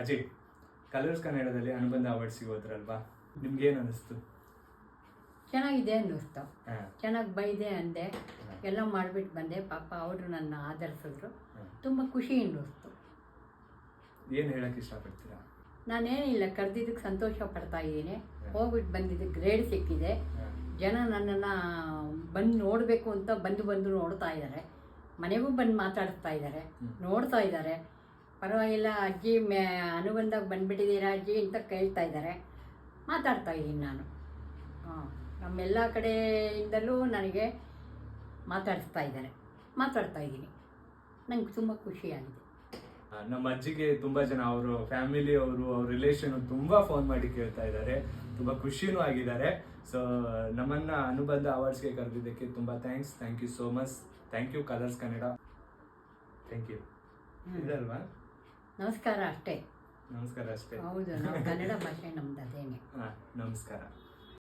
Ajay colours ಕನ್ನಡದಲ್ಲಿ ಅನುಬಂಧ award ಸಿಗೋದ್ರಲ್ವಾ? ನಿಮ್ಗೆ ಏನು ಅನಿಸ್ತು ಚೆನ್ನಾಗಿದೆ ಅನ್ನಿಸ್ತು. ಚೆನ್ನಾಗಿ ಬೈದೆ ಅಂದೆ. ಎಲ್ಲ ಮಾಡಿಬಿಟ್ಟು ಬಂದೆ. ಪಾಪ ಅವರು ನನ್ನ ಆಧರಿಸಿದ್ರು. ತುಂಬ ಖುಷಿ ಅನ್ನಿಸ್ತು. ಏನು ಹೇಳಕ್ಕೆ ಇಷ್ಟಪಡ್ತೀರಾ? ನಾನೇನಿಲ್ಲ ಕರೆದಿದ್ದಕ್ಕೆ ಸಂತೋಷ ಪಡ್ತಾ ಇದ್ದೀನಿ. ಹೋಗ್ಬಿಟ್ಟು ಬಂದಿದ್ದಕ್ಕೆ ಗ್ರೇಡ್ ಸಿಕ್ಕಿದೆ. ಜನ ನನ್ನನ್ನು ಬಂದು ನೋಡಬೇಕು ಅಂತ ಬಂದು ಬಂದು ನೋಡ್ತಾ ಇದ್ದಾರೆ ಮನೆಗೂ ಬಂದು ಮಾತಾಡಿಸ್ತಾ ಇದ್ದಾರೆ ನೋಡ್ತಾ ಇದ್ದಾರೆ ಪರವಾಗಿಲ್ಲ ಅಜ್ಜಿ ಮೇ ಅನುಬಂಧಕ್ಕೆ ಬಂದುಬಿಟ್ಟಿದ್ದೀರಾ ಅಜ್ಜಿ ಅಂತ ಕೇಳ್ತಾ ಇದ್ದಾರೆ. ಮಾತಾಡ್ತಾ ಇದ್ದೀನಿ ನಾನು. ಹಾಂ ನಮ್ಮೆಲ್ಲ ಕಡೆಯಿಂದಲೂ ನನಗೆ ಮಾತಾಡಿಸ್ತಾ ಇದ್ದಾರೆ. ಮಾತಾಡ್ತಾ ಇದ್ದೀನಿ. ನಂಗೆ ತುಂಬ ಖುಷಿಯಾಗಿದೆ. ನಮ್ಮ ಅಜ್ಜಿಗೆ ತುಂಬ ಜನ ಅವರು ಫ್ಯಾಮಿಲಿ ಅವರು ಅವ್ರ ರಿಲೇಷನ್ ತುಂಬಾ ಫೋನ್ ಮಾಡಿ ಕೇಳ್ತಾ ಇದ್ದಾರೆ. ತುಂಬಾ ಖುಷಿನೂ ಆಗಿದ್ದಾರೆ. ಸೊ ನಮ್ಮನ್ನ ಅನುಬಂಧ ಅವಾರ್ಡ್ಸ್ಗೆ ಕರೆದಿದ್ದಕ್ಕೆ ತುಂಬಾ thanks thank you so much thank you colors Kannada thank you. ಇದಲ್ವಾ ನಮಸ್ಕಾರ ಅಷ್ಟೇ. ನಮಸ್ಕಾರ ಅಷ್ಟೇ. ಹೌದು ನಾವು ಕನ್ನಡ ಭಾಷೆ ನಮ್ದು ಅದೇನೆ. ನಮಸ್ಕಾರ.